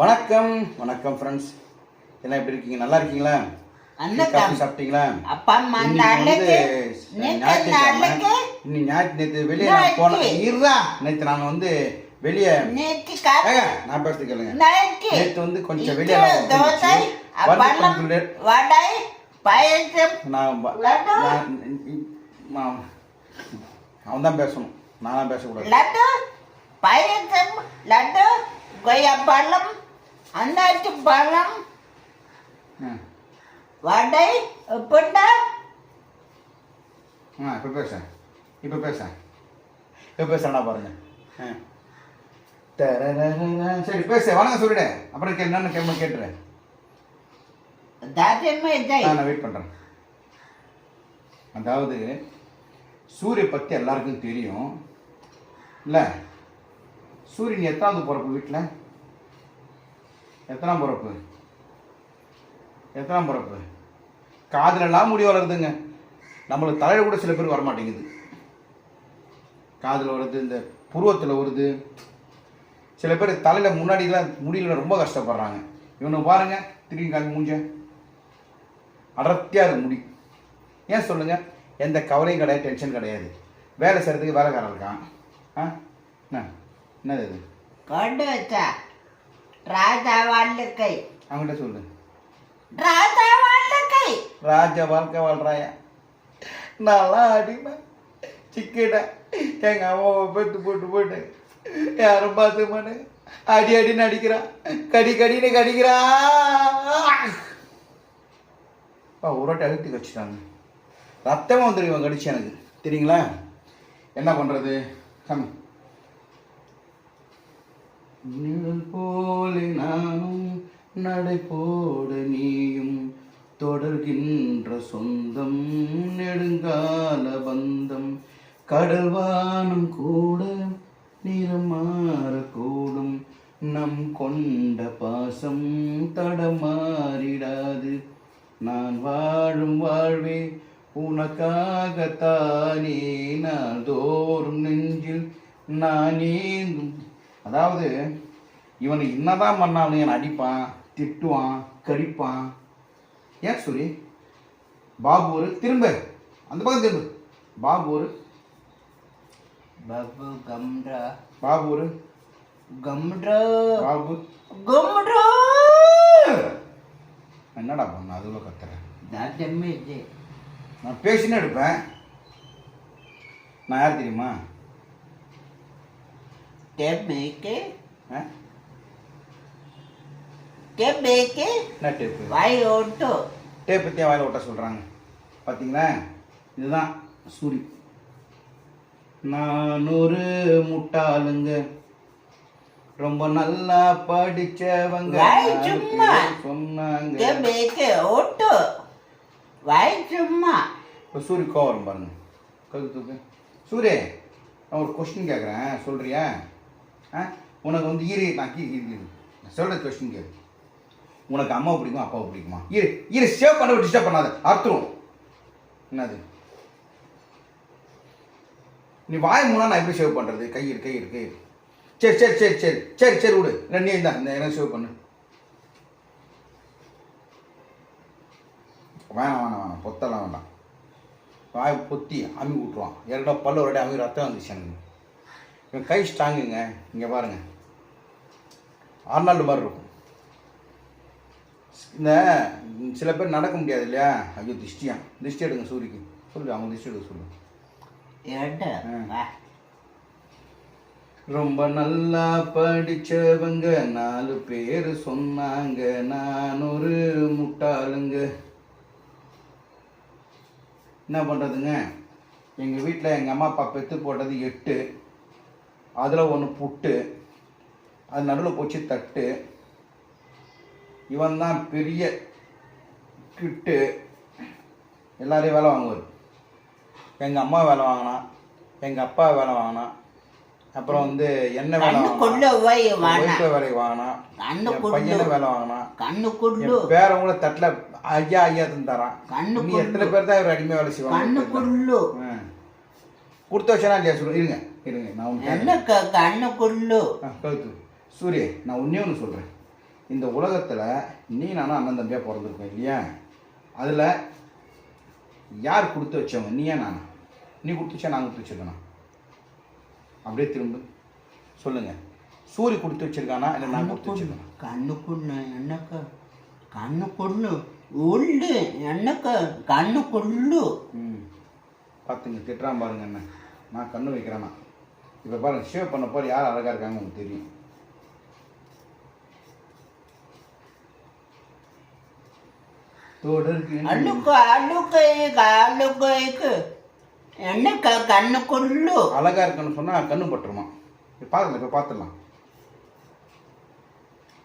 வணக்கம். வணக்கம் ஃப்ரெண்ட்ஸ் எல்லாம் எப்படி இருக்கீங்க? நல்லா இருக்கீங்களா? அண்ணன் சாப்பிட்டீங்களா? அப்பா அம்மா இன்னைக்கு ஞாயிற்று நேற்று வெளியே நான் போனேன். இருடா. நேற்று நான் வந்து வெளியே நான் பேசுறது கேளுங்க. நேற்று வந்து கொஞ்சம் வெளியே நான் அவன் தான் பேசணும். நான் பேசக்கூடாது. லட்டு பாயசம் லட்டு கொய்யா பழம் அன்னாச்சி பழம். வடை உப்புண்டா ஆ இப்போ பேச இப்போ பேச இப்போ பேசுறேன்னா பாருங்க. சரி பேசு வணக்கம் சொல்லிடு அப்புறம் என்னன்னு கேட்க கேட்டுறேன் நான் வெயிட் பண்ணுறேன் அதாவது சூரிய பற்றி எல்லாருக்கும் தெரியும் இல்லை சூரியன் எத்தனாவது பிறப்பு வீட்டில் எத்தனாம் பிறப்பு? எத்தனாம் பிறப்பு? காதலெல்லாம் முடி வளருதுங்க. நம்மளுக்கு தலையில் கூட சில பேர் வரமாட்டேங்குது. காதில் வருது இந்த புருவத்தில் வருது. சில பேர் தலையில் முன்னாடிலாம் முடியல ரொம்ப கஷ்டப்படுறாங்க. இவனை பாருங்க திரும்பி காமி மூஞ்ச. அடர்த்தியாக இருக்கு முடி. ஏன் சொல்லுங்கள் எந்த கவலையும் கிடையாது டென்ஷன் கிடையாது. வேலை செய்கிறதுக்கு வேலைக்காரன் இருக்கான். ஆ? என்ன? என்னது இது? வச்சா. ராஜா வாழ்க்கை. அவங்ககிட்ட சொல்லு. ராஜா வாழ்க்கை. ராஜ வாழ்க்கை வாழ்றாயா? நல்லா அடிமை. சிக்கிட்ட. எங்க அம்மாவை பெட்டு போட்டு போட்டு. யாரும் பார்த்து மாட்டே அடி அடின்னு அடிக்கிறான் கடி கடின்னு கடிக்கிறான் உரட்டை அழுத்தி வச்சுட்டாங்க ரத்தமாக வந்துடும் இவன் கடிச்சு எனக்கு. தெரியுங்களா? என்ன பண்ணுறது கம் நிழல் போலே நானும் நடை போட நீயும் தொடர்கின்ற சொந்தம் நெடுங்கால பந்தம். கடல்வானம் கூட நிறம் மாறக்கூடும். நம் கொண்ட பாசம் தடமாறிடாது. நான் வாழும் வாழ்வே உனக்காகத்தானே. நான் தோறும் நெஞ்சில் நான் ஏந்தும் அதாவது இவனை என்னதான் பண்ணாலும் என்னை அடிப்பான் திட்டுவான் கடிப்பான். ஏன் சூரி பாபு ஒரு திரும்ப அந்த பக்கம் திரும்ப. பாபு ஒரு பபு கம்ரா. பாபு ஒரு கம்ரா. பாபு கம்ரா! என்னடா பண்ண அதுல கத்துறேன் தாரியமே ஜெய் நான் பேசினே எடுப்பேன் நான் யார் தெரியுமா? டேபேக்கே ஆ? டேபேக்கே என்ன டேப்பு வாய் ஓட்டு டேப் பற்றி வாயில் ஓட்ட சொல்கிறாங்க பார்த்தீங்களா இதுதான் சூரி நான் ஒரு முட்டாளுங்க ரொம்ப நல்லா படிச்சவங்க சொன்னாங்க டேபேக்கே ஓட்டு வாய் சும்மா இப்போ சூரி கோவம் பாருங்க கழுத்து தூக்கு சூரிய நான் ஒரு கொஸ்டின் கேட்குறேன் சொல்றியா ஆ உனக்கு வந்து இரு நான் கீ நான் சொல்கிற கொஸ்டின் கேளு. உனக்கு அம்மாவை பிடிக்குமா அப்பாவை பிடிக்குமா? இரு இரு சேவ் பண்ண டிஸ்டர்ப் பண்ணாத. அர்த்தம் என்னது? நீ வாய் மூணா நான் எப்படி சேவ் பண்ணுறது கை இரு கை கை சரி சரி சரி சரி. சரி சரி விடு. இல்லை நீ இந்த இந்த சேவ் பண்ணு. வேணாம் வேணாம் வேணாம். பொத்தெல்லாம் வேண்டாம். வாய் பொத்தி அமி விட்ருவான் இரண்டோ பல்லு ஒரு அடி அமி ரத்தம் வந்துச்சு எனக்கு. இவன் கை ஸ்ட்ராங்குங்க. இங்கே பாருங்க. ஆர்னால்டு மாதிரி இருக்கும். இந்த சில பேர் நடக்க முடியாது இல்லையா? ஐயோ திஷ்டியா. திஷ்டி எடுங்க சூரிக்கு. சொல்லு அவங்க திஷ்டி எடுக்க சொல்லு. ரொம்ப நல்லா படிச்சவங்க நாலு பேர் சொன்னாங்க. நான் ஒரு முட்டாளுங்க. என்ன பண்ணுறதுங்க எங்கள் வீட்டில் எங்கள் அம்மா அப்பா பெற்று போட்டது எட்டு. அதில் ஒன்று புட்டு அது நடுவில் போச்சு தட்டு. இவன் தான் பெரிய கிட்டு. எல்லாரையும் வேலை வாங்குவார். எங்கள் அம்மா வேலை வாங்கினான் எங்கள் அப்பா வேலை வாங்கினான் அப்புறம் வந்து என்ன வேலை வேலை வாங்கினான் பையனை வேலை வாங்கினான் என் பேரவங்கள தட்டில் ஐயா ஐயா தரான். கண்ணு எத்தனை பேர் தான் இவர் அடிமை வேலை செய்வாங்க. கொடுத்து வச்சனா இல்லையா? சொல்லு இருங்க. இருங்க நான் ஒன்று என்ன க- கண்ணுக்குள்ளு கழுத்து. சூரிய நான் ஒன்றே ஒன்று சொல்கிறேன் இந்த உலகத்தில் நீ நானும் அண்ணன் தம்பியாக பிறந்திருக்கோம் இல்லையா? அதில் யார் கொடுத்து வச்சவங்க? நீயா நானா? நீ கொடுத்து வச்சா நான் கொடுத்து வச்சிருக்கேனா? அப்படியே திரும்ப. சொல்லுங்க. சூரிய கொடுத்து வச்சிருக்கானா இல்லை நான் கொடுத்து வச்சிருக்கேனா? கண்ணுக்குண்ணு எனக்கு கண்ணுக்குண்ணு உண்டு எனக்கு கண்ணுக்குள்ளு ம். பார்த்துங்க திட்டுறான் பாருங்க என்ன நான் கண்ணு வைக்கிறேன்னா இப்போ பாருங்க ஷேவ் பண்ண போற யார் அழகாக இருக்காங்க உங்களுக்கு தெரியும். அழுக்கு அழுக்கு அழுக்கு எனக்கு கண்ணுக்குள்ளு அழகா இருக்குன்னு சொன்னா கண்ணு பட்டுருமா? இப்போ பார்க்கலாம் இப்போ பார்த்துடலாம்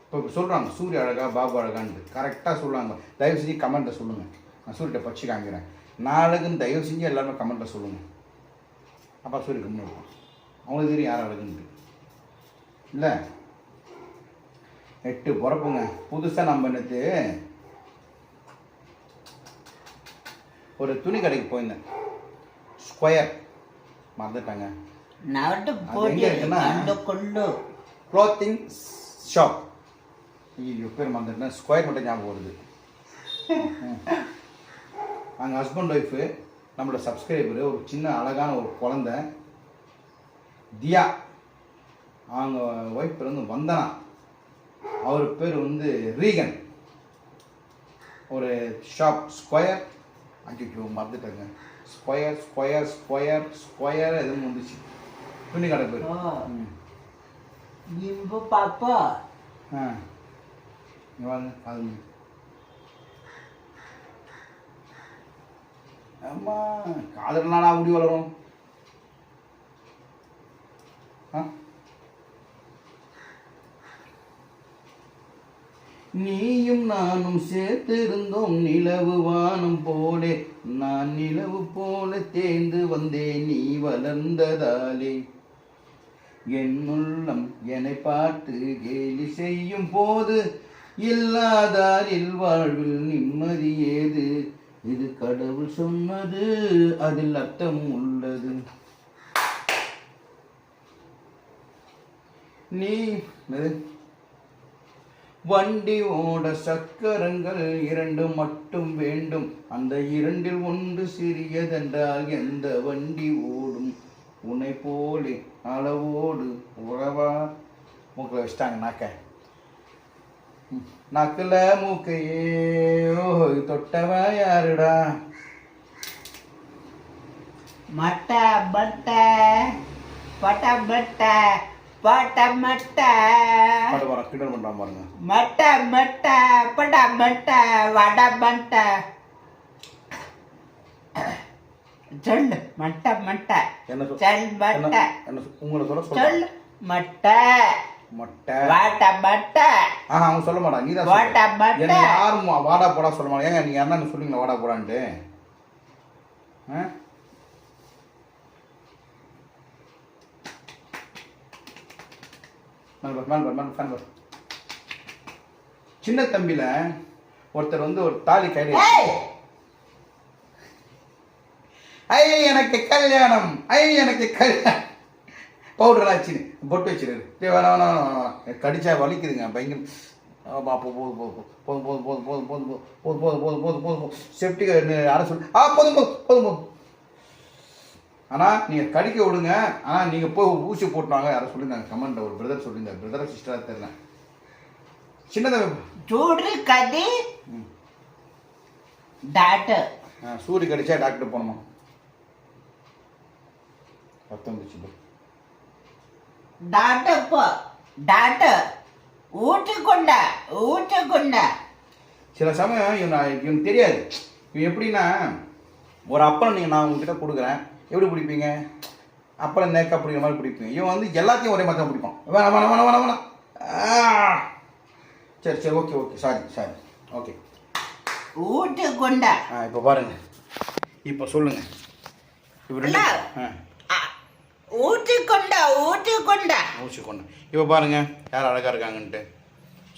இப்போ இப்போ சொல்கிறாங்க சூரிய அழகா பாபு அழகான்ட்டு. கரெக்டாக சொல்லுவாங்க. தயவு செஞ்சு கமெண்ட்டை சொல்லுங்கள் நான் சூரியத்தை பச்சு காமிக்கிறேன். நான் அழகுன்னு தயவு செஞ்சு எல்லாருமே கமெண்ட்டை சொல்லுங்கள் அப்பா சூரிய கம்மி இருப்பான் அவங்களுக்கு தெரியும் யார் அழகுன்ட்டு இல்லை? எட்டு பிறப்புங்க. புதுசாக நம்ம என்னத்து ஒரு துணி கடைக்கு போயிருந்தேன். ஸ்கொயர். மறந்துட்டாங்க. க்ளாத்திங் ஷாப் ஐயோ பேர் மறந்துட்டேன். ஸ்கொயர் மட்டும் ஞாபகம் வருது. அங்கே ஹஸ்பண்ட் ஒய்ஃபு நம்மளோட சப்ஸ்கிரைபரு ஒரு சின்ன அழகான ஒரு குழந்த. தியா. அவங்க ஒய்ஃப் பேர் வந்து வந்தனா. அவர் பேர் வந்து ரீகன். ஒரு ஷாப் ஸ்கொயர் அஞ்சு மறந்துட்டேங்க. ஸ்கொயர் ஸ்கொயர் ஸ்கொயர் ஸ்கொயர் எதுவும் வந்துச்சு. துணி கடை பேர் இம்பு பாப்பா. ஆ. வாங்க அம்மா காதல்னாடா முடி வளரும்? நீயும் நானும் சேர்த்திருந்தோம் நிலவு வானம் போலே. நான் நிலவு போல தேர்ந்து வந்தேன் நீ வளர்ந்ததாலே. என் உள்ளம் என்னை பார்த்து கேலி செய்யும் போது இல்லாதாரில் வாழ்வில் நிம்மதி ஏது? இது கடவுள் சொன்னது அதில் அர்த்தம் உள்ளது. நீ வண்டி ஓட சக்கரங்கள் இரண்டு மட்டும் வேண்டும். அந்த இரண்டில் ஒன்று சிறியதென்றால் எந்த வண்டி ஓடும்? உன்னை போலே அளவோடு உறவா? மூக்கில் வச்சிட்டாங்க நாக்க. ம், மூக்கையே. ஓ தொட்டவா யாருடா? மட்ட பட்ட பட்ட பட்ட. பட்ட மட்ட. கிண்டல் பண்ணுறான் பாருங்க. மட்ட மட்ட பட மட்ட வட மட்ட. சொல்லு மட்ட மட்ட. என்ன சொல் மட்ட. உங்களை சொல்ல சொல் சொல்ல மட்ட. மொட்டை. வாட்ட மட்ட. ஆஹா அவங்க சொல்ல மாட்டாங்க நீ தான் வாடா, வாடா. என்ன யாரும் வாடா போடா சொல்ல மாட்டாங்க ஏங்க நீங்க என்ன சொல்லுவீங்களா வாடா போடான்ட்டு? ஆ? மேல் பாரு, மேல் பாரு, மேல் ஃபேன் பாரு. சின்ன தம்பில ஒருத்தர் வந்து ஒரு தாலி ஏய் ஐ எனக்கு கல்யாணம் ஐ எனக்கு கல்யாணம் பவுடர் ஆச்சு பொட்டு வச்சிரு டேய் வேணாம் வேணாம் கடிச்சா வலிக்குதுங்க பயங்கர ஆமா அப்போ போதும் போதும் போதும் போதும் போதும் போதும் போதும் போதும் போதும் போதும் போதும் போதும் போதும் செப்டிக்கு அரை சொல்லு ஆ போதும் போதும் போதும் போதும் ஆனால் நீங்கள் கடிக்க விடுங்க. ஆனால் நீங்கள் போய் ஊசி போட்டாங்க யாரும் சொல்லியிருந்தாங்க கமெண்ட்டில் ஒரு பிரதர் சொல்லியிருந்தாங்க பிரதர் சிஸ்டராக தெரியல. சின்னதாக சூடு கதி டாக்டர். சூரிய கடிச்சா டாக்டர் போகணுமா? பத்தொன்பது டாக்டர் போ டாக்டர். ஊற்றுக்கொண்ட ஊற்றுக்கொண்ட சில சமயம் இவன் இவனுக்கு தெரியாது. இப்போ எப்படின்னா ஒரு அப்பன் நீங்கள் நான் உங்ககிட்ட கொடுக்குறேன். எப்படி பிடிப்பீங்க? அப்புறம் நேக்கா பிடிக்கிற மாதிரி பிடிப்பீங்க. இவன் வந்து எல்லாத்தையும் ஒரே மாதிரி தான் பிடிப்பான். வேணாம் வேணாம் வேணாம் வேணாம் சரி சரி okay okay sorry sorry okay ஊட்டு கொண்ட ஆ இப்போ பாருங்க. இப்போ சொல்லுங்க. இப்போ ரெண்டு ஆ. ஊற்று கொண்ட ஊற்று கொண்ட ஊற்று கொண்ட இப்போ பாருங்க. யார் அழகாக இருக்காங்கன்ட்டு.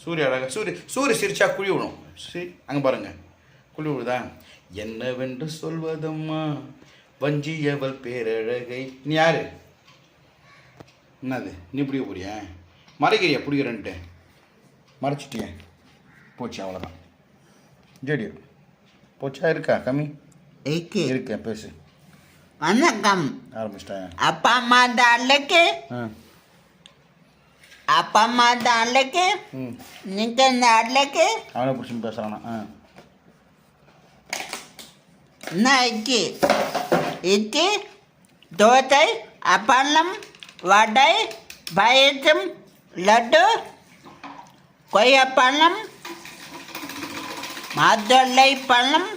சூரிய அழகா சூரிய சூரிய சிரிச்சா குழி விடும் சரி அங்கே பாருங்க. குழி விடுதா என்னவென்று சொல்வதம்மா? வஞ்சியவள் பேரழகை. நீ யாரு? என்னது? நீ பிடிக்க போறியா? மறைக்கிறியா பிடிக்கிறன்ட்டு. மறைச்சிட்டியே. போச்சு அவ்வளோதான் ஜேடி போச்சா? இருக்கா? கம்மி? இருக்கு. இருக்கேன் பேசு. வணக்கம். ஆரம்பிச்சிட்டேன் அப்பா அம்மா தாளுக்கு ஆ. அப்பா அம்மா தாளுக்கு ம். நீங்க தாளுக்கு அவனை பிடிச்சி பேசுகிறானா ஆ. நான் இட்லி இட்லி தோசை அப்பளம் வடை பாயசம் லட்டு கொய்யாப்பழம் மாதுளை பழம்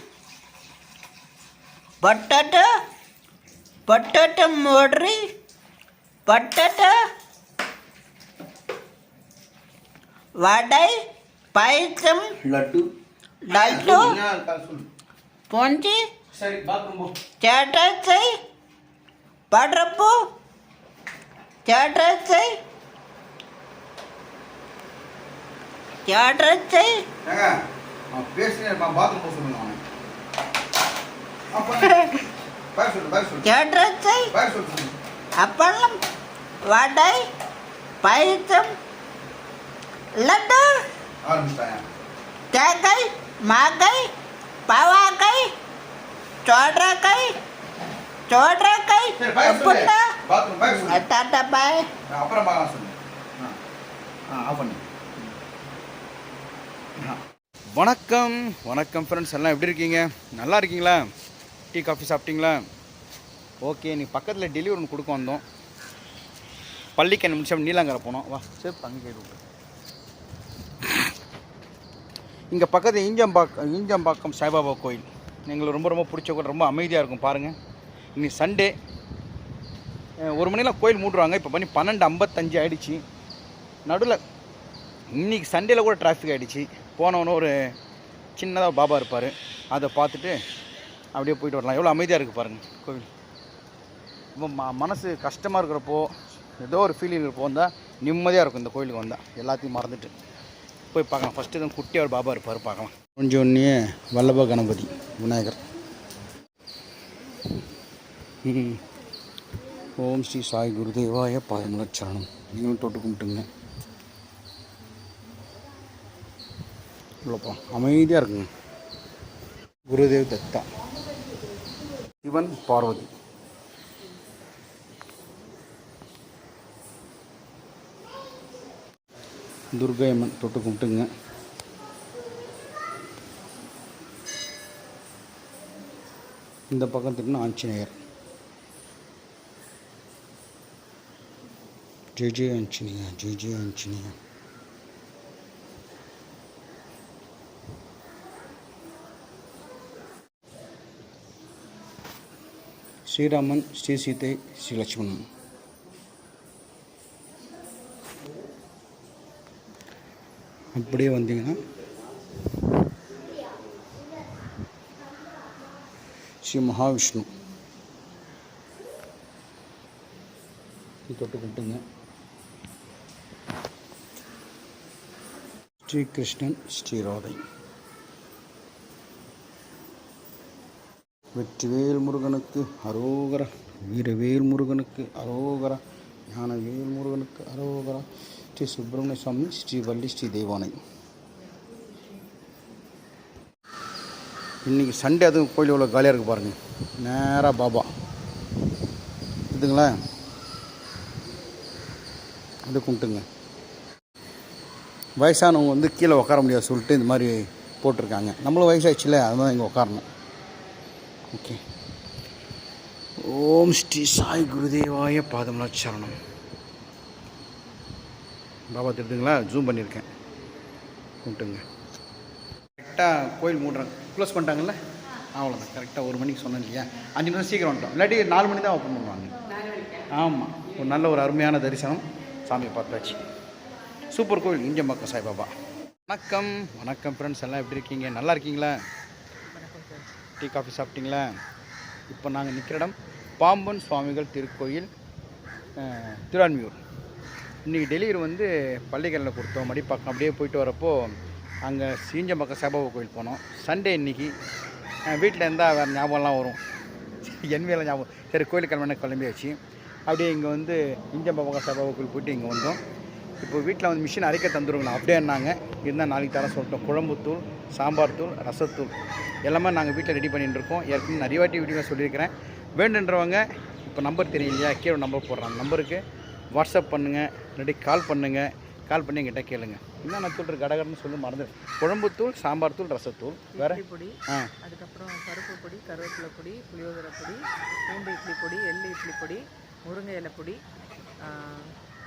பொட்டட்டோ பொட்டட்டோ மூடி பொட்டட்டோ வடை பாயசம் லட்டு. லட்டு பொஞ்சி சரி பாத்ரூம் போ. சேட்டத்தை படப்பு சேட்டத்தை சேட்டத்தை ஏங்க அவன் பேசினே இருப்பான் பாத்ரூம் போக சொல்லுங்க அவனை. சொல்லு அப்பளம் வடை பாயசம் லட்டு தேங்காய் மாங்காய் பவாக்காய் பாய் நான் அப்புறம் பார்க்கலாம் சொல்லு ஆ ஆ ஆஃப் பண்ணு ஆ. வணக்கம் வணக்கம் ஃப்ரெண்ட்ஸ் எல்லாம் எப்படி இருக்கீங்க? நல்லா இருக்கீங்களா? டீ காஃபி சாப்பிட்டீங்களா? ஓகே நீ பக்கத்தில் டெலிவரி ஒன்று கொடுக்க வந்தோம். பள்ளிக்கண் நிமிஷம் நீலாங்கரை போனோம். வா. சரி கேட்டு இங்கே பக்கத்தில் ஈஞ்சம்பாக்கம் ஈஞ்சம்பாக்கம் சாய்பாபா கோயில். எங்களுக்கு ரொம்ப ரொம்ப பிடிச்ச கோயில் ரொம்ப அமைதியாக இருக்கும் பாருங்கள் இன்னைக்கு சண்டே ஒரு மணிலாம் கோயில் மூடுறாங்க. இப்போ பண்ணி பன்னெண்டு ஐம்பத்தஞ்சு ஆகிடுச்சு நடுவில் இன்னைக்கு சண்டேல கூட டிராஃபிக் ஆகிடுச்சு போனவன ஒரு சின்னதாக பாபா இருப்பார். அதை பார்த்துட்டு அப்படியே போயிட்டு வரலாம். எவ்வளோ அமைதியாக இருக்குது பாருங்கள் கோவில். ரொம்ப ம மனசு கஷ்டமாக இருக்கிறப்போ ஏதோ ஒரு ஃபீலிங் இருப்போ வந்தால் நிம்மதியாக இருக்கும் இந்த கோயிலுக்கு வந்தால் எல்லாத்தையும் மறந்துட்டு. போய் பார்க்கலாம். ஃபஸ்ட்டு தான் குட்டியாக ஒரு பாபா இருப்பார் பார்க்கலாம். கொஞ்சம் வல்லப கணபதி விநாயகர். ஓம் ஸ்ரீ சாய் குருதேவாய பாதமலர் சரணம் நீங்களும் தொட்டு கும்பிட்டுங்க. இவ்வளோப்பா. அமைதியாக இருக்குங்க. குருதேவ் தத்தா. சிவன் பார்வதி. துர்கையம்மன் தொட்டு கும்பிட்டுங்க. இந்த பக்கம் திரும்பினா ஆஞ்சநேயர். ஜெய் ஜெய் ஆஞ்சநேயா ஜெய் ஜெய் ஆஞ்சநேயா ஸ்ரீராமன் ஸ்ரீ சீதை ஸ்ரீ லட்சுமணன். அப்படியே வந்தீங்கன்னா ஸ்ரீ மகாவிஷ்ணு. தொட்டு கும்பிட்டுங்க ஸ்ரீ கிருஷ்ணன் ஸ்ரீராதை. வெற்றிவேல் முருகனுக்கு அரோகர வீரவேல் முருகனுக்கு அரோகர ஞானவேல் முருகனுக்கு அரோகரா. ஸ்ரீ சுப்பிரமணிய சுவாமி ஸ்ரீ வள்ளி ஸ்ரீ தேவானை. இன்றைக்கி சண்டே அதுவும் கோயில் இவ்வளோ காலியாக இருக்குது பாருங்கள் நேராக பாபா. இதுங்களா அது கும்பிட்டுங்க. வயசானவங்க வந்து கீழே உட்கார முடியாது சொல்லிட்டு இந்த மாதிரி போட்டிருக்காங்க. நம்மளும் வயசாகிடுச்சுல அதுதான் இங்கே உட்காரணும். ஓகே. ஓம் ஸ்ரீ சாய் குருதேவாய பாதமலா சரணம். பாபா தெரியுதுங்களா ஜூம் பண்ணியிருக்கேன். கும்பிட்டுங்க. கரெக்டாக கோயில் மூடுறாங்க. க்ளோஸ் பண்ணிட்டாங்கல்ல? அவ்வளோதான் கரெக்டாக ஒரு மணிக்கு சொன்னேன் இல்லையா? அஞ்சு நிமிஷம் சீக்கிரம் வந்துட்டோம். இல்லாட்டி நாலு மணி தான் ஓப்பன் பண்ணுவாங்க. ஆமாம் ஒரு நல்ல ஒரு அருமையான தரிசனம். சாமியை பார்த்தாச்சு. சூப்பர் கோயில் இஞ்சம்பக்கம் சாய்பாபா. வணக்கம் வணக்கம் ஃப்ரெண்ட்ஸ் எல்லாம் எப்படி இருக்கீங்க? நல்லா இருக்கீங்களா? டீ காஃபி சாப்பிட்டீங்களா? இப்போ நாங்கள் நிற்கிற இடம் பாம்பன் சுவாமிகள் திருக்கோயில் திருவான்மியூர். இன்றைக்கி டெலிவரி வந்து பள்ளிகளில் கொடுத்தோம். மடிப்பாக்கம் அப்படியே போயிட்டு வரப்போ அங்கே சீஞ்சம்பக்கம் சாய்பாபா கோயில் போனோம். சண்டே இன்னைக்கு வீட்டில் இருந்தால் வேறு ஞாபகம்லாம் வரும். என் மேலே ஞாபகம் சரி கோயிலுக்கு கிளம்பின கிளம்பியாச்சு. அப்படியே இங்கே வந்து இஞ்சம்பக்கம் சாய்பாபா கோயில் போயிட்டு இங்கே வந்தோம். இப்போ வீட்டில் வந்து மிஷின் அரைக்க தந்துருங்களா அப்படியே என்னாங்க இருந்தால் நாளைக்கு தர சொல்லிட்டோம். குழம்புத்தூள் சாம்பார் தூள் ரசத்தூள் எல்லாமே நாங்கள் வீட்டில் ரெடி பண்ணிட்டு இருக்கோம். ஏற்கனவே நிறைய வாட்டி வீடியோ சொல்லியிருக்கிறேன். வேண்டுன்றவங்க இப்போ நம்பர் தெரியலையா கீழே நம்பர் போடுறாங்க. நம்பருக்கு வாட்ஸ்அப் பண்ணுங்கள் இல்லாட்டி கால் பண்ணுங்கள் கால் பண்ணி எங்கிட்ட கேளுங்கள் என்ன நான் தூள் கடகடன்னு சொல்லி மறந்து குழம்புத்தூள் சாம்பார் தூள் ரசத்தூள் வேறு? பொடி அதுக்கப்புறம் பருப்பு பொடி கருவேப்பிலை பொடி புளியோதரை பொடி பூண்டு இட்லி பொடி எள்ளு இட்லி பொடி முருங்கை இலை பொடி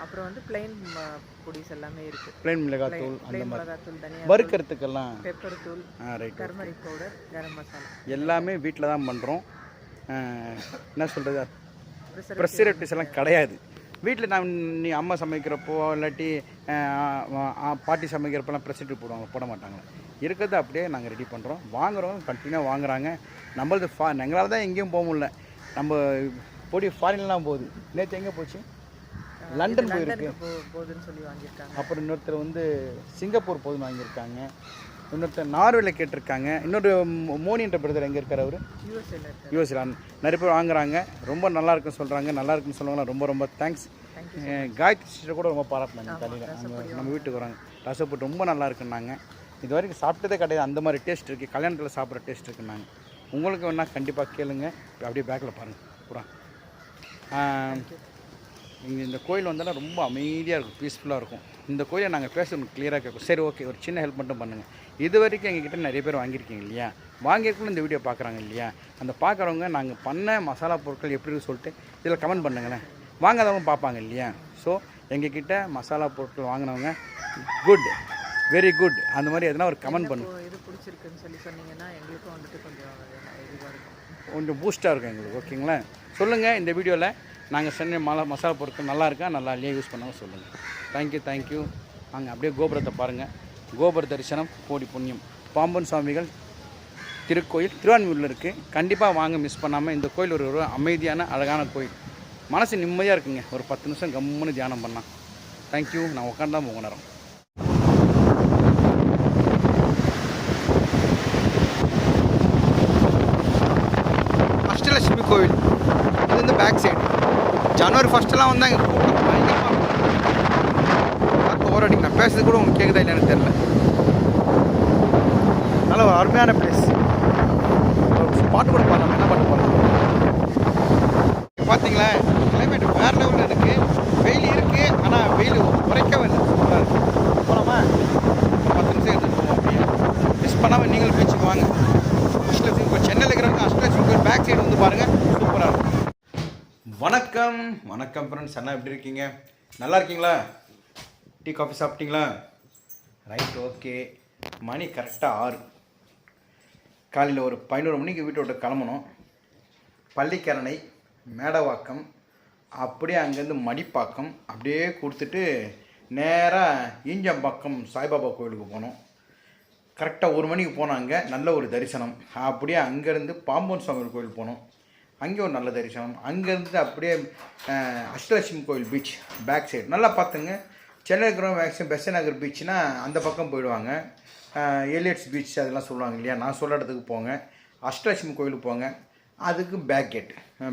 அப்புறம் வந்து பிளெயின் பொடிஸ் எல்லாமே இருக்கு. பிளைன் மிளகாத்தூள் அந்த பிளெயின் மாதிரி. மிளகாத்தூள் தனியா வறுக்கிறதுக்கெல்லாம்? பெப்பர் தூள் டர்மரிக் பவுடர் கரம் மசாலா. எல்லாமே வீட்டில் தான் பண்ணுறோம் என்ன சொல்கிறது. ப்ரெஷரேட்டிஸ் எல்லாம் கிடையாது. வீட்டில் நான் நீ அம்மா சமைக்கிறப்போ இல்லாட்டி பாட்டி சமைக்கிறப்பெல்லாம் ப்ரெஷரேட்டிவ் போடுவாங்க போட மாட்டாங்க. இருக்கிறத அப்படியே நாங்கள் ரெடி பண்ணுறோம் வாங்குறவங்க கண்டினியூவாக வாங்குறாங்க. நம்மளது ஃபா எங்களால் தான் எங்கேயும் போக முடியல. நம்ம பொடி ஃபாரின்லாம் போகுது. நேற்று எங்கே போச்சு? லண்டன் போயிருக்கு. போகுதுன்னு சொல்லி வாங்கியிருக்காங்க. அப்புறம் இன்னொருத்தர் வந்து சிங்கப்பூர் போதுன்னு வாங்கியிருக்காங்க. இன்னொருத்தர் நார்வேல கேட்டிருக்காங்க. இன்னொரு மோனின்ற பிரதர் எங்கே இருக்கார் அவர்? யூஎஸ்ஏல நிறைய பேர் வாங்குறாங்க. ரொம்ப நல்லா இருக்குன்னு சொல்கிறாங்க நல்லா இருக்குன்னு சொல்லுவாங்க ரொம்ப ரொம்ப தேங்க்ஸ் காயத்ரி சிஸ்டர் கூட ரொம்ப பாராட்டினாங்க தலையில் நம்ம வீட்டுக்கு வராங்க. ரசப்பட்டு ரொம்ப நல்லா இருக்குன்னாங்க இது வரைக்கும் சாப்பிட்டதே கிடையாது. அந்த மாதிரி டேஸ்ட் இருக்குது கல்யாணத்தில் சாப்பிட்ற டேஸ்ட் இருக்குன்னாங்க. உங்களுக்கு வேணால் கண்டிப்பாக கேளுங்க. அப்படியே பேக்கில் பாருங்கள் பூரா. இங்கே இந்த கோயில் வந்தாலும் ரொம்ப அமைதியாக இருக்கும். பீஸ்ஃபுல்லாக இருக்கும். இந்த கோயிலை நாங்கள் பேசுறது கிளியராக கேட்கும். சரி ஓகே ஒரு சின்ன ஹெல்ப் மட்டும் பண்ணுங்கள் இது வரைக்கும் எங்ககிட்ட நிறைய பேர் வாங்கியிருக்கீங்க இல்லையா? வாங்கியிருக்குள்ள இந்த வீடியோ பார்க்குறாங்க இல்லையா? அந்த பார்க்குறவங்க நாங்கள் பண்ண மசாலா பொருட்கள் எப்படி சொல்லிட்டு இதில் கமெண்ட் பண்ணுங்களேன். வாங்காதவங்க பார்ப்பாங்க இல்லையா? ஸோ எங்ககிட்ட மசாலா பொருட்கள் வாங்கினவங்க குட் வெரி குட் அந்த மாதிரி எதனா ஒரு கமெண்ட் பண்ணுங்க இது பிடிச்சிருக்குன்னு சொல்லி சொன்னீங்கன்னா எங்களுக்கும் வந்துட்டு கொஞ்சம் இதுவாக இருக்கும். கொஞ்சம் பூஸ்ட்டாக இருக்கும் எங்களுக்கு ஓகேங்களா சொல்லுங்கள் இந்த வீடியோவில் நாங்கள் சென்னை மலை மசாலா பொருட்கள் நல்லா இருக்கா நல்லா இல்லையா? யூஸ் பண்ணாமல் சொல்லுங்கள் தேங்க்யூ தேங்க்யூ நாங்கள் அப்படியே கோபுரத்தை பாருங்கள் கோபுர தரிசனம் கோடி புண்ணியம். பாம்பன் சுவாமிகள் திருக்கோயில் திருவான்மூரில் இருக்குது கண்டிப்பாக வாங்க மிஸ் பண்ணாமல் இந்த கோயில் ஒரு ஒரு அமைதியான அழகான கோயில். மனசு நிம்மதியாக இருக்குங்க. ஒரு பத்து நிமிஷம் கம்முன்னு தியானம் பண்ணலாம் தேங்க்யூ நான் உட்காந்து தான் போக நேரம் அஷ்டலட்சுமி கோவில். இது வந்து பேக் சைடு ஜனவரி ஃபஸ்ட்டெல்லாம் வந்தாங்க இங்கே அடிக்கும் நான் பேசுறது கூட உங்களுக்கு கேட்குதா இல்லைன்னு தெரில நல்ல ஒரு அருமையான பிளேஸ் பாட்டு கூட பாடலாம். என்ன பாட்டு பாடலாம்? பார்த்தீங்களா கிளைமேட் வேறு லெவலில் இருக்குது வெயில் இருக்குது ஆனால் வெயில் குறைக்கவே இல்லை. சூப்பராக இருக்குது போகலாமா பத்து நிமிஷம் எடுத்துகிட்டு போவோம் அப்படியே. மிஸ் பண்ணாமல் நீங்களும் பீச்சுக்கு வாங்க. அஷ்டலட்சுமி இப்போ சென்னையில் இருக்கிறவங்க அஷ்டலட்சுமி பேக் சைடு வந்து பாருங்கள் சூப்பராக இருக்கும். வணக்கம். வணக்கம் ஃப்ரெண்ட்ஸ் அண்ணா எப்படி இருக்கீங்க? நல்லா இருக்கீங்களா? டீ காஃபி சாப்பிட்டீங்களா? Right okay. மணி கரெக்டாக ஆறு. காலையில் ஒரு பதினோரு மணிக்கு வீட்டை விட்டு கிளம்பணும். பள்ளிக்கரணை மேடவாக்கம் அப்படியே அங்கேருந்து மடிப்பாக்கம் அப்படியே கொடுத்துட்டு நேராக ஈஞ்சம்பாக்கம் சாய்பாபா கோயிலுக்கு போனோம் கரெக்டாக ஒரு மணிக்கு போனாங்க நல்ல ஒரு தரிசனம். அப்படியே அங்கேருந்து பாம்பன் சுவாமி கோயில் போனோம் அங்கே ஒரு நல்ல தரிசனம். அங்கேருந்து அப்படியே அஷ்டலட்சுமி கோயில் பீச் பேக் சைடு நல்லா பார்த்துங்க. சென்னை இருக்கிறவங்க மேக்ஸிமம் பெசன் நகர் பீச்னா அந்த பக்கம் போயிடுவாங்க. ஏலியட்ஸ் பீச் அதெல்லாம் சொல்லுவாங்க இல்லையா? நான் சொல்ல இடத்துக்கு போங்க. அஷ்டலட்சுமி கோயிலுக்கு போங்க. அதுக்கு பேக் கேட்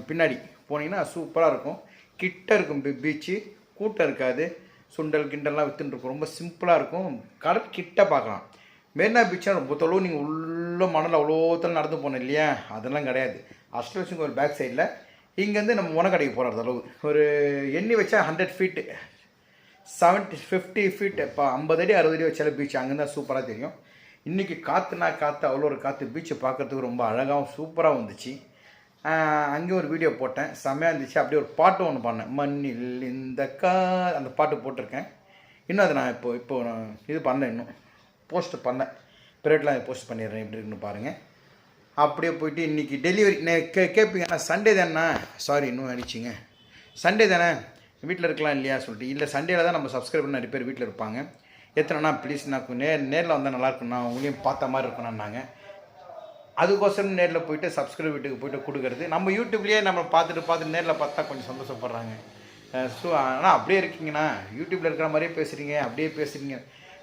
பின்னாடி போனீங்கன்னா சூப்பராக இருக்கும். கிட்ட இருக்கும் பீச்சு. கூட்டம் இருக்காது. சுண்டல் கிண்டல்லாம் வித்துன்னு இருக்கும். ரொம்ப சிம்பிளாக இருக்கும். கடல் கிட்ட பார்க்கலாம். மெரினா பீச்னா ரொம்ப தொலைவு. நீங்கள் உள்ள மணல் அவ்வளோ நடந்து போனோம் இல்லையா? அதெல்லாம் கிடையாது. அஷ்டலட்சுமி கோயில் பேக் சைடில் இங்கேருந்து நம்ம உனக்கடைக்கு போகிற அளவு. ஒரு எண்ணி வச்சா hundred feet seventy fifty feet இப்போ ஐம்பது அடி அறுபது அடி வச்சால பீச் அங்கே தான் சூப்பராக தெரியும். இன்றைக்கி காற்றுனா காற்று அவ்வளோ ஒரு காற்று பீச்சை பார்க்கறதுக்கு ரொம்ப அழகாகவும் சூப்பராக வந்துச்சு. அங்கே ஒரு வீடியோ போட்டேன். செம்மையாக இருந்துச்சு. அப்படியே ஒரு பாட்டு ஒன்று பண்ணேன் மண்ணில் இந்த கா அந்த பாட்டு போட்டிருக்கேன். இன்னும் அதை நான் இப்போ இப்போ நான் இது பண்ணேன் இன்னும். போஸ்ட் பண்ணேன். பிரைவேட்லாம் போஸ்ட் பண்ணிடுறேன். எப்படி இருக்குன்னு பாருங்கள் அப்படியே போயிட்டு இன்றைக்கி டெலிவரி கே கேட்பீங்க ஆனால் சண்டே தானே? சாரி இன்னும் அடிச்சிங்க சண்டே தானே? வீட்டில் இருக்கலாம் இல்லையா சொல்லிட்டு. இல்லை சண்டேல தான் நம்ம சப்ஸ்கிரைபர் நிறைய பேர் வீட்டில் இருப்பாங்க. எத்தனைண்ணா ப்ளீஸ் நான் நே நேரில் வந்தால் நல்லாயிருக்குண்ணா உங்களையும் பார்த்த மாதிரி இருக்கணும்னாங்க. அதுக்கோசரம் நேரில் போயிட்டு சப்ஸ்கிரைப் வீட்டுக்கு போயிட்டு கொடுக்குறது. நம்ம யூடியூப்லேயே நம்ம பார்த்துட்டு பார்த்துட்டு நேரில் பார்த்தா கொஞ்சம் சந்தோஷப்படுறாங்க. ஸோ ஆனால் அப்படியே இருக்கீங்கண்ணா. யூடியூப்பில் இருக்கிற மாதிரியே பேசுகிறீங்க அப்படியே பேசுகிறீங்க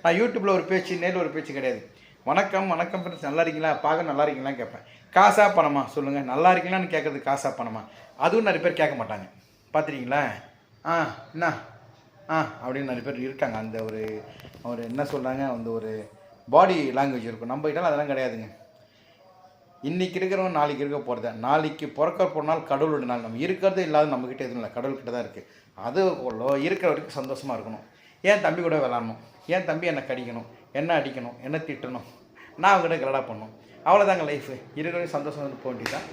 நான் யூடியூப்பில் ஒரு பேச்சு நேரில் ஒரு பேச்சு கிடையாது. வணக்கம் வணக்கம் ஃப்ரெண்ட்ஸ் நல்லா இருக்கீங்களா? பார்க்க நல்லா இருக்கீங்களான்னு கேட்பேன். காசாக பணமா? சொல்லுங்கள் நல்லா இருக்கீங்களான்னு கேட்குறது காசாக பணமா? அதுவும் நிறைய பேர் கேட்க மாட்டாங்க. பார்த்துருக்கீங்களா? ஆ என்ன? ஆ அப்படின்னு நிறைய பேர் இருக்காங்க. அந்த ஒரு ஒரு என்ன சொல்கிறாங்க அந்த ஒரு பாடி லாங்குவேஜ் இருக்கும். நம்ம அதெல்லாம் கிடையாதுங்க. இன்றைக்கி இருக்கிறவங்க நாளைக்கு இருக்க போகிறத நாளைக்கு பிறக்க போனால் கடவுளோட நாள். நம்ம இருக்கிறது இல்லாத நம்மக்கிட்ட எதுவும் இல்லை. கடவுள்கிட்ட தான் இருக்குது அது போல இருக்கிற வரைக்கும் சந்தோஷமாக இருக்கணும். ஏன் தம்பி கூட விளாடணும் ஏன் தம்பி என்னை கடிக்கணும்? என்ன அடிக்கணும்? என்ன திட்டணும்? நான் அவங்ககிட்ட கலடா பண்ணணும். அவ்வளோதாங்க லைஃபு இருக்கிற வரைக்கும் சந்தோஷம் வந்து போக வேண்டியதான்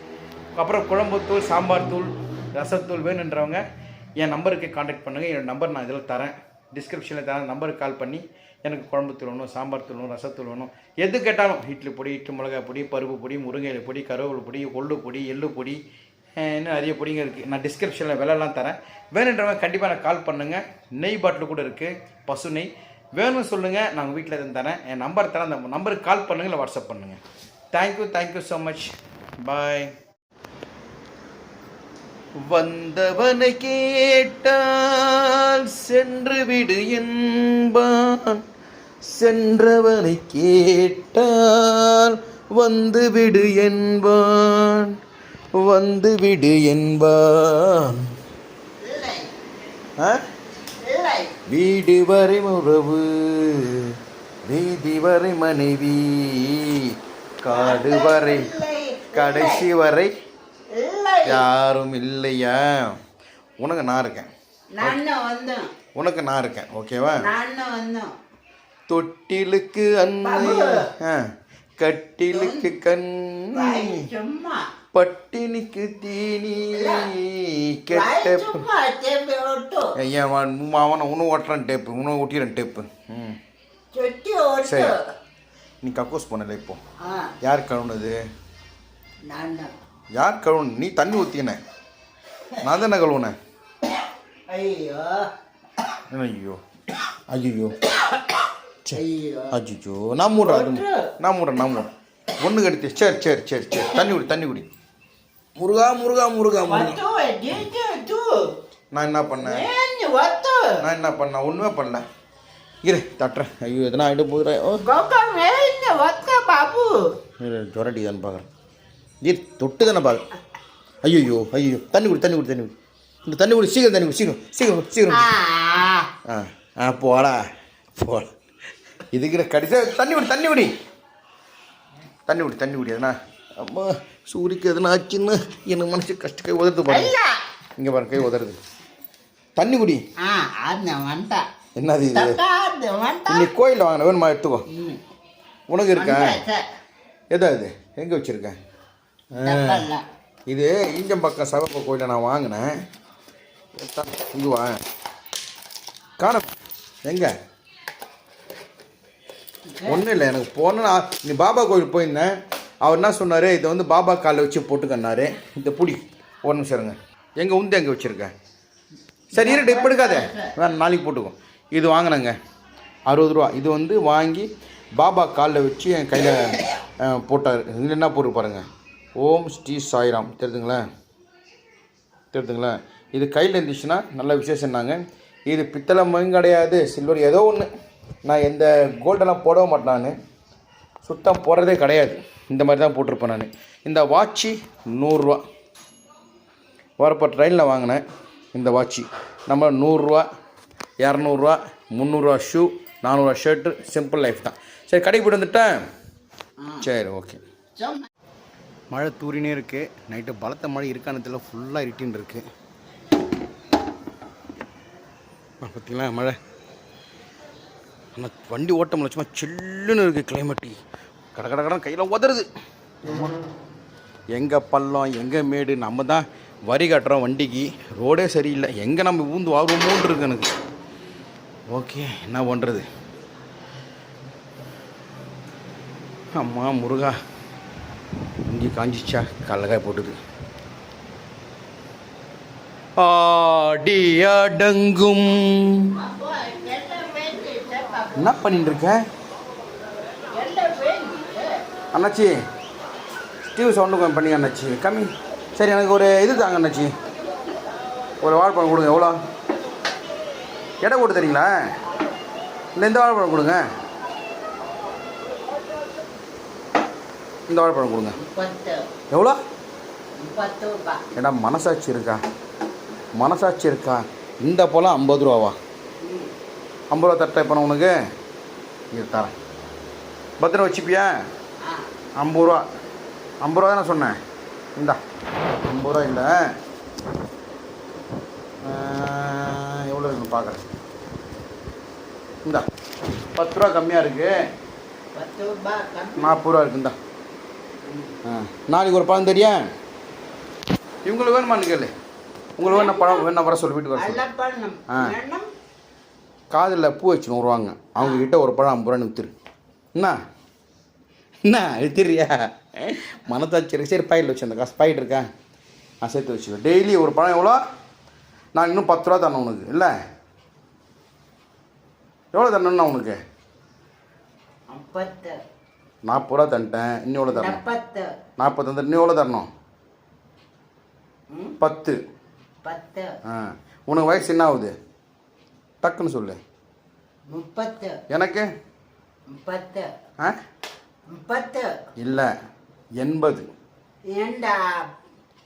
அப்புறம் குழம்புத்தூள் சாம்பார் தூள் ரசத்தூள் வேணுன்றவங்க என் நம்பருக்கு காண்டாக்ட் பண்ணுங்கள் என் நம்பர் நான் இதில் தரேன். டிஸ்கிரிப்ஷனில் தரேன். நம்பருக்கு கால் பண்ணி எனக்கு குழம்பு தூள் வேணும் சாம்பார் தூள் வேணும் ரசத்தூள் வேணும். எது கேட்டாலும் இட்லி பொடி இட்லி மிளகாய் பொடி பருப்பு பொடி முருங்கை பொடி கருவேப்பிலை பொடி கொள்ளு பொடி எள்ளு பொடி இன்னும் நிறைய பொடிங்க இருக்குது நான் டிஸ்கிரிப்ஷனில் விலைலாம் தரேன். வேணுன்றவங்க கண்டிப்பாக எனக்கு கால் பண்ணுங்கள் நெய் பாட்டில் கூட இருக்குது பசு நெய். வேணும்னு சொல்லுங்கள் நாங்கள் வீட்டில் இருந்து தரேன். என் நம்பர் தரேன். அந்த நம்பருக்கு கால் பண்ணுங்கள் இல்லை வாட்ஸ்அப் பண்ணுங்கள் thank you thank you so much bye வந்தவனை கேட்டால் சென்று விடு என்பான். சென்றவனை கேட்டால் வந்து விடு என்பான். வந்து விடு என்பான். வீடு வரை உறவு வீதி வரை மனைவி காடு வரை கடைசி வரை யாரும் இல்லையா உனக்கு நான் இருக்கேன். உனக்கு நான் இருக்கேன். ஓகேவா? தொட்டிலுக்கு அன்னை கட்டிலுக்கு கண்ணி பட்டினிக்கு தீனி கெட்ட ஐயா அவனை உன்னும் ஓட்டுறான் டேப்பு. உன்னும் ஒட்டிடுறேன் டேப்பு. ம். சரி. நீ கக்கூஸ் பண்ணல இப்போ யார் கழுவுனது நான் யார் கழுவுன? நீ தண்ணி ஊற்றின நான் தானே கழுவுனேன் ஐயோ. ஐயோ. ஐயோ. அஜிச்சோ நான் மூடுறேன் அது. நான் மூடுறேன் நான் மூடுறேன். ஒன்று கடித்து. சரி சரி சரி சரி. தண்ணி குடி தண்ணி குடி. முருகா முருகா முருகா முருகா. நான் என்ன பண்ணேன் நான் என்ன பண்ணேன் ஒன்றுமே பண்ணல. இரு தட்டுறேன். ஐயோ எதனா ஆகிட்டு இரு ஜொரட்டி தானே பார்க்குறேன் இரு தொட்டு தானே பார்க்குறேன் ஐயோ ஐயோ தண்ணி குடி தண்ணி குடி தண்ணி குடி. இந்த தண்ணி குடி சீக்கிரம் தண்ணி குடி சீக்கிரம் சீக்கிரம் சீக்கிரம் ஆ ஆ போடா போடா. இதுக்கு கடிச்சா தண்ணி குடி தண்ணி குடி. தண்ணி குடி தண்ணி குடி எதனா? அம்மா சூரிக்கு எதனா ஆச்சுன்னு எனக்கு மனசு கஷ்ட கை உதறது பாருங்க இங்கே பாருங்க கை உதறது. தண்ணி குடி. ஆ அந்த வந்தா என்னது இது? இன்னைக்கு கோயிலில் வாங்கின வேணுமா எடுத்துக்கோ. உனக்கு இருக்கா? வந்தாச்சே. எதா இது? எங்கே வச்சுருக்கேன் இது ஈஞ்சம்பக்கம் சவப்ப கோயிலில் நான் வாங்கினேன். எத்தா- இதுவா காண. எங்க? ஒன்றும் இல்லை எனக்கு போன நீ பாபா கோயில் போயிருந்தேன். அவர் என்ன சொன்னார்? இதை வந்து பாபா காலில் வச்சு போட்டுக்கன்னாரு. இந்த புடி ஒரு நிமிஷம் இருங்க. எங்கே உந்து எங்கே வச்சுருக்கேன் சரி இருட்டு இப்போ எடுக்காதே. வேணாம் நாளைக்கு போட்டுக்கோ. இது வாங்கினேங்க. அறுபது ரூபா. இது வந்து வாங்கி பாபா காலில் வச்சு என் கையில் போட்டார். இதில் என்ன போட்டு பாருங்க. ஓம் ஸ்ரீ சாய்ராம். தெரியுதுங்களா தெரியுதுங்களா இது கையில் இருந்துச்சுன்னா நல்ல விசேஷம்னாங்க. இது பித்தளை மண் கிடையாது சில்வர் ஏதோ ஒன்று நான் எந்த கோல்டெல்லாம் போடவே மாட்டேன் நான். சுத்தம் போடுறதே கிடையாது. இந்த மாதிரி தான் போட்டிருப்பேன் நான். இந்த வாட்சி நூறுரூவா. வரப்போ ட்ரெயினில் வாங்கினேன் இந்த வாட்சி. நம்ம நூறுரூவா இரநூறுவா முந்நூறுரூவா ஷூ நானூறுரூவா ஷர்ட்டு சிம்பிள் லைஃப் தான். சரி கடைக்கு போய்ட்டு வந்துட்டேன். சரி ஓகே மழை தூரினே இருக்குது நைட்டு பலத்த மழை இருக்கானத்தில் ஃபுல்லாக இருட்டின்னு இருக்கு. பார்த்தீங்களா மழை? ஆனால் வண்டி ஓட்ட முடியல சும்மா சில்லுன்னு இருக்குது கிளைமேட்டு கட கட கடன் கையில் உதறுது. எங்கே பள்ளம் எங்கே மேடு நம்ம தான் வரி கட்டுறோம் வண்டிக்கு. ரோடே சரியில்லை. எங்கே நம்ம ஊந்து வாருவோமோன்னு இருக்கு எனக்கு. ஓகே என்ன பண்ணுறது அம்மா முருகா. காஞ்சிச்சா? கடலக்காய் போட்டுது. ஆடி அடங்கும். என்ன பண்ணிட்டு இருக்க அண்ணாச்சி ஸ்டீவ் சவுண்டு கொஞ்சம் பண்ணி அண்ணாச்சி? கம்மி. சரி எனக்கு ஒரு இது தாங்க அண்ணாச்சி. ஒரு வாழைப்பழம் கொடுங்க எவ்வளோ? எடை போட்டு தரீங்களா? இந்த இந்த வாழைப்பழம் கொடுங்க. இந்த வாழைப்பழம் கொடுங்க. எவ்வளோ? ஏடா மனசாட்சி இருக்கா? மனசாட்சி இருக்கா? இந்த பழம் ஐம்பது ரூபாவா? ஐம்பது ரூபா தட்டை இப்போ உனக்கு. இது தரேன். பத்திரம் வச்சுப்பியா? ஐம்பது ரூபா. ஐம்பது ரூபா தானே சொன்னேன். இந்தா. ஐம்பது ரூபா இல்லை எவ்வளோ இருக்குன்னு பார்க்குறேன். இந்தா. பத்து ரூபா கம்மியாக இருக்குது நாற்பது ரூபா இருக்கு இந்தா. ஆ நாளைக்கு ஒரு பழம் தெரியா? இவங்களுக்கு வேணுமான்னு கேளு. உங்களுக்கு வேணா பழம் வேணா வர சொல்லு வீட்டுக்கு வர சொல்லு. ஆ. வேணும். காதில் பூ வச்சுன்னு வருவாங்க அவங்க கிட்ட ஒரு பழம் ஐம்பது ரூபான்னு வித்துரு. என்ன? என்ன? வித்துறியா? மனத்தாச்சு இருக்கு. சரி பாயில் வச்சு அந்த காசு பாயிட்டு இருக்கா? நான் சேர்த்து வச்சுக்கோ டெய்லி ஒரு பழம் எவ்வளோ? நான் இன்னும் பத்து ரூபா தரணும் உனக்கு இல்லை? எவ்வளோ தரணும்னா உனக்கு? நாற்பது ரூபா தந்துட்டேன் இன்னும் எவ்வளோ தரணும். நாற்பத்து. நாற்பது தந்துட்டு இன்னும் எவ்வளோ தரணும் பத்து. பத்து. ஆ. உனக்கு வயசு என்ன ஆகுது? டக்குன்னு சொல்லு. முப்பத்து. எனக்கு? முப்பத்து. ஆ? முப்பத்து. இல்லை எண்பது. ஏண்டா?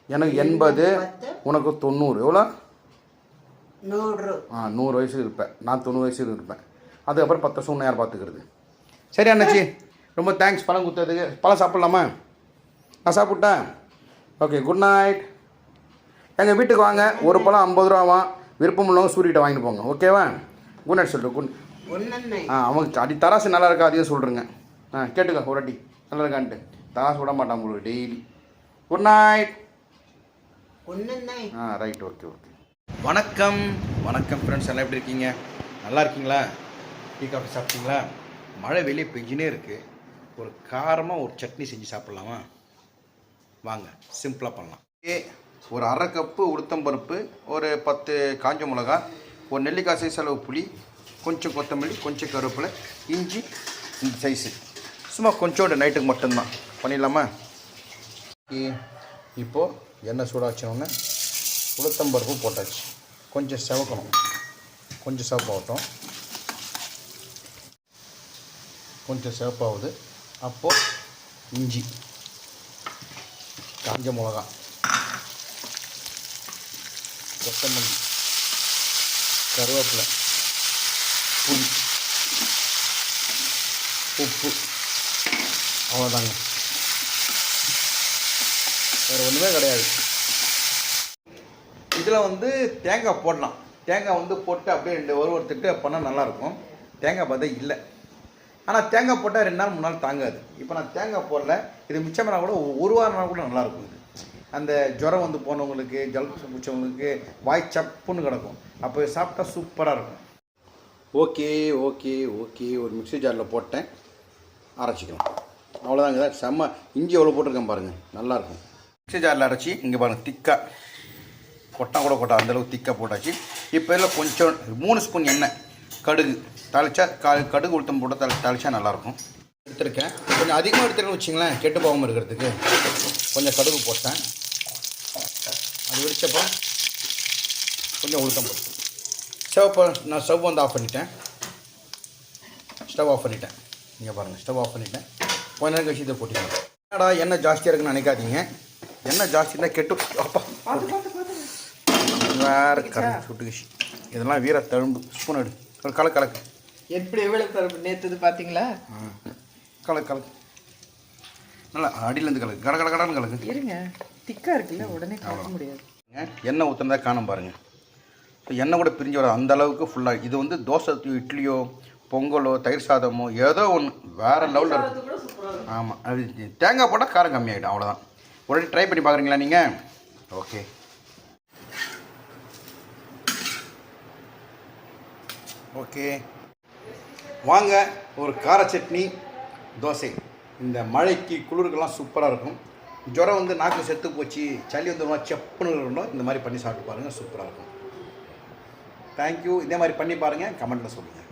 எனக்கு எண்பது பத்து உனக்கு தொண்ணூறு. எவ்வளோ? நூறு. ஆ நூறு வயசு இருப்பேன். நான் தொண்ணூறு வயசு இருப்பேன். அதுக்கப்புறம் பத்து வருஷம் யார் பார்த்துக்கிறது? சரி அண்ணாச்சி. ரொம்ப தேங்க்ஸ் பழம் கொடுத்ததுக்கு பழம் சாப்பிட்லாமா? நான் சாப்பிட்டேன். ஓகே குட் நைட் எங்கள் வீட்டுக்கு வாங்க. ஒரு பழம் ஐம்பது ரூபாவாம் விருப்பம் உள்ளவங்க சூரியகிட்ட வாங்கிட்டு போங்க. ஓகேவா குட் நைட் சொல்லிட்டு குட் ஆ அவங்க அடி தராசு நல்லா இருக்கா? அதையும் சொல்கிறேங்க ஆ கேட்டுக்க ஒரு அடி நல்லா இருக்கான்ட்டு. தராசு விட மாட்டான் உங்களுக்கு டெய்லி குட் நைட் ஒன்று ஆ ரைட் ஓகே ஓகே வணக்கம். வணக்கம் ஃப்ரெண்ட்ஸ் எல்லாம் எப்படி இருக்கீங்க? நல்லா இருக்கீங்களா? டீ காஃபி சாப்பிட்டீங்களா? மழை வெளியே பெஞ்சினே இருக்குது ஒரு காரமாக ஒரு சட்னி செஞ்சு சாப்பிட்லாமா? வாங்க சிம்பிளாக பண்ணலாம். ஏ ஒரு அரை கப்பு உளுத்தம்பருப்பு ஒரு பத்து காஞ்ச மிளகா ஒரு நெல்லிக்காய் சைஸ் அளவு புளி கொஞ்சம் கொத்தமல்லி கொஞ்சம் கருவேப்பிலை இஞ்சி இந்த சைஸு சும்மா கொஞ்சோண்டு நைட்டுக்கு மட்டும்தான். பண்ணிடலாமா? இப்போது எண்ணெய் சூடாச்சோன்னே உளுத்தம்பருப்பு போட்டாச்சு. கொஞ்சம் செவக்கணும். கொஞ்சம் சிவப்பாகட்டும். கொஞ்சம் சிவப்பாகுது. அப்போது இஞ்சி காஞ்ச மிளகா கொத்தமல்லி கருவேப்பிலை புளி உப்பு அவ்வளோதாங்க. வேறு ஒன்றுமே கிடையாது. இதில் வந்து தேங்காய் போடலாம். தேங்காய் வந்து போட்டு அப்படியே ரெண்டு ஒரு ஒருத்துட்டு பண்ணால் நல்லாயிருக்கும் தேங்காய் பார்த்தா இல்லை. ஆனால் தேங்காய் போட்டால் ரெண்டு நாள் மூணு நாள் தாங்காது. இப்போ நான் தேங்காய் போடல இது மிச்சம்னா கூட ஒரு வாரம் கூட நல்லாயிருக்கும் இது. அந்த ஜுரம் வந்து போனவங்களுக்கு ஜலதோஷம் பிடிச்சவங்களுக்கு வாய் சப்புன்னு கிடக்கும். அப்போ சாப்பிட்டா சூப்பராக இருக்கும். ஓகே ஓகே ஓகே ஒரு மிக்ஸி ஜாரில் போட்டேன். அரைச்சிக்கலாம். அவ்வளோதாங்க செம்ம இஞ்சி எவ்வளோ போட்டிருக்கேன் பாருங்கள் நல்லாயிருக்கும் மிக்ஸி ஜாரில் அரைச்சி இங்கே பாருங்கள் திக்காக கொட்டா கூட கொட்டா அந்தளவுக்கு திக்காக போட்டாச்சு. இப்போ இதில் கொஞ்சம் மூணு ஸ்பூன் எண்ணெய். கடுகு தாளிச்சா கா கடுகு உளுத்தம் போட்டு தாளி தாளிச்சா நல்லாயிருக்கும். எடுத்திருக்கேன். கொஞ்சம் அதிகமாக எடுத்துருக்கேன்னு வச்சிங்களேன் கெட்டு போகாமல் இருக்கிறதுக்கு. கொஞ்சம் கடுகு போட்டேன். அது வெடிச்சப்போ கொஞ்சம் உளுத்தம் போட்டு. ஸ்டவ் நான் ஸ்டவ் வந்து ஆஃப் பண்ணிட்டேன். ஸ்டவ் ஆஃப் பண்ணிட்டேன். இங்கே பாருங்கள் ஸ்டவ் ஆஃப் பண்ணிட்டேன். கொஞ்ச நேரம் கழிச்சு இதை போட்டிங்க என்னடா எண்ணெய் ஜாஸ்தியாக இருக்குன்னு நினைக்காதீங்க. எண்ணெய் ஜாஸ்தி இருந்தால் கெட்டு அப்பா. வேறு கரண்ட் சுட்டுக்குச்சு. இதெல்லாம் வீர தழும்பு. ஸ்பூன் எடு. கலக்கு கலக்கு எப்படி எவ்வளவு தரப்பு நேத்துது பாத்தீங்களா ஆ. கலக்கு கலக்கு. நல்லா அடியிலேருந்து கலக்கு. கட கட கடன்னு கலக்கு. இருங்க. திக்கா இருக்குல்ல உடனே கலக்க முடியாது. எண்ணெய் ஊற்றுனதா காணும் பாருங்க. இப்போ எண்ணெய் கூட பிரிஞ்சு வர அந்த அளவுக்கு ஃபுல்லாக இது வந்து தோசை இட்லியோ பொங்கலோ தயிர் சாதமோ ஏதோ ஒன்று வேறு லெவலில் இருக்கும் ஆமாம் அது தேங்காய் போட்டால் காரம் கம்மியாகிடும் அவ்வளோதான் ஒரு ட்ரை பண்ணி பார்க்குறீங்களா நீங்கள் ஓகே ஓகே. வாங்க ஒரு கார சட்னி தோசை. இந்த மழைக்கு குளிருக்கெல்லாம் சூப்பராக இருக்கும். ஜுரம் வந்து நாக்கு செத்து போச்சு சளி வந்து செப்புன்னு இருக்கணும் இந்த மாதிரி பண்ணி சாப்பிட்டு பாருங்கள் சூப்பராக இருக்கும். தேங்க்யூ இதே மாதிரி பண்ணி பாருங்கள் கமெண்ட்டில் சொல்லுங்கள்